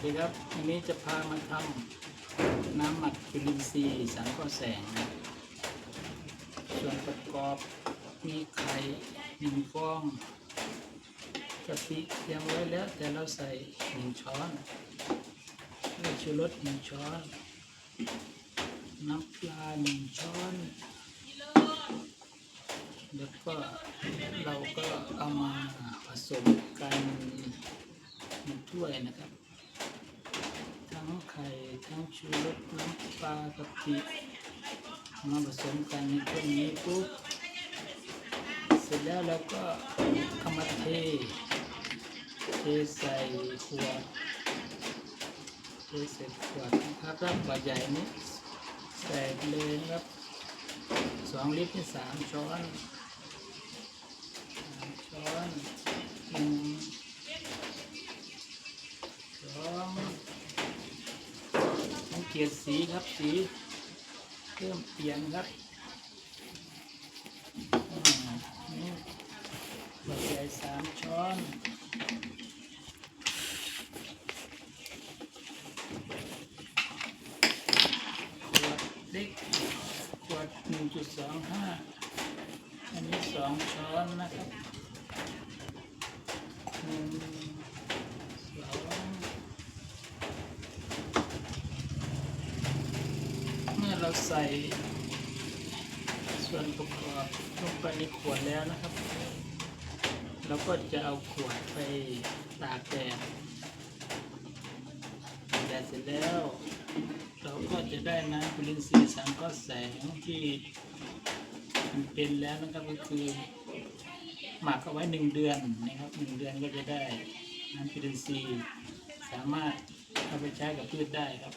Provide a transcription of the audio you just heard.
สดีครับวันนี้จะพามาทำน้ำหมักจุลินทรีย์สังเคราะห์แสงนะส่วนประกอบมีไข่หนึ่งฟองกะทิเตรียมไว้แล้วแต่เราใส่หนึ่งช้อนแล้วชูรสหนึ่งช้อน น้ำปลาหนึ่งช้อน แล้วก็เราก็เอามาผสมกันในถ้วยนะครับ ไข่ทั้งชูรสน้ำปลากะทิมาผสมกันในถ้วยนี้ปุ๊บเสร็จแล้วเราก็เอามาเทเทใส่ขวดเทใส่ขวดนะครับถ้าขวดใหญ่นี้ใส่เลยนะครับสองลิตรนี่สามช้อนสามช้อนหนึ่งสอง สังเกตสีครับสีเริ่มเปลี่ยนครับอ่านี่ขวใหญ่สามช้อนขวดเล็กขวดหนึ่งจุดสองห้าอันนี้สองช้อนนะครับหนึ่งสอง เราใส่ส่วนประกอบลงไปในขวดแล้วนะครับ เราก็จะเอาขวดไปตากแดดแดดเสร็จแล้ว เราก็จะได้น้ำจุลินทรีสังเคราะห์แสงที่มันเป็นแล้วนะครับก็คือหมักเอาไว้หนึ่งเดือนนะครับหนึ่งเดือนก็จะได้น้ำจุลินทรีสามารถเอาไปใช้กับพืชได้ครับ